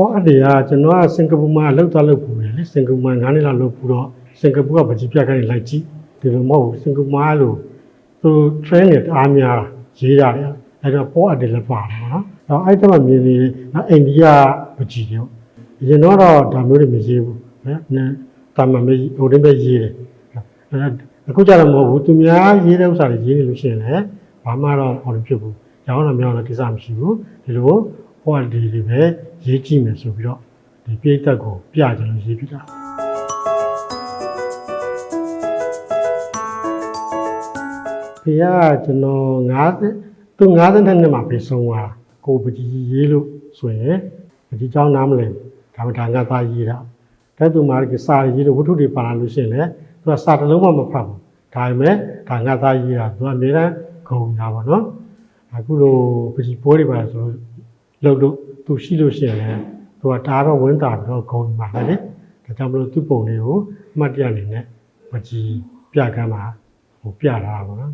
ဖောအတေကကျွန်တော်ကစင်ကာပူမှာလောက်သွားလောက်ပူတယ်လေစင်ကာပူမှာ9နှစ်လောက်လောက်ပူတော့စင်ကာပူကပကြီးပြခိုင်းလိုက်ကြည့်ဒီလိုမဟုတ်ဘူးစင်ကာပူမှာလို့သူ train နဲ့အားများရေးရတယ်အဲ့တော့ဖောအတေလည်းပါတယ်နော်တော့အဲ့တော့မြင်နေနော်အိန္ဒိယပကြီးတွေအရင်တော့ဒါမျိုးတွေမရေးဘူးနော်တာမန်မေးဟိုတင်းပဲရေးတယ်အဲ့အခုကျတော့မဟုတ်ဘူးသူများရေးတဲ့ဥစ္စာတွေရေးနေလို့ရှိရင်လည်းဘာမှတော့ဟောလို့ဖြစ်ဘူးရောင်းတော့မရောင်းတော့ကိစ္စမရှိဘူးဒီလို ဟောဒီတွေပဲရေးကြည့်မယ်ဆိုပြီးတော့ဒီပြိသက်ကိုပြကြလို့ရေးပြတာဖေကကျွန်တော်90သူ90နှစ်မှာပြေဆုံးသွားတာကိုပကြီးရေးလို့ဆိုရင်ပကြီးเจ้าနားမလဲဒါမှဒါငါသားရေးတာတဲ့သူမှာကစာရေးလို့ဝတ္ထုတွေပါလာလို့ရှိရင်လည်းသူကစာတစ်လုံးမှမဖတ်ဘူးဒါပေမဲ့ဒါငါသားရေးတာသူကအများအားဂုံတာပါနော်အခုလိုပကြီးပွဲတွေပါဆိုလို့ လှုပ်လို့သူရှိလို့ရှိရင်လည်းသူကဒါတော့ဝင်းတာပြီးတော့ဂုံမှာပဲလေဒါကြောင့်မလို့သူ့ပုံလေးကိုအမှတ်တရအနေနဲ့မကြီးပြကမ်းမှာဟိုပြလာတာပါနော်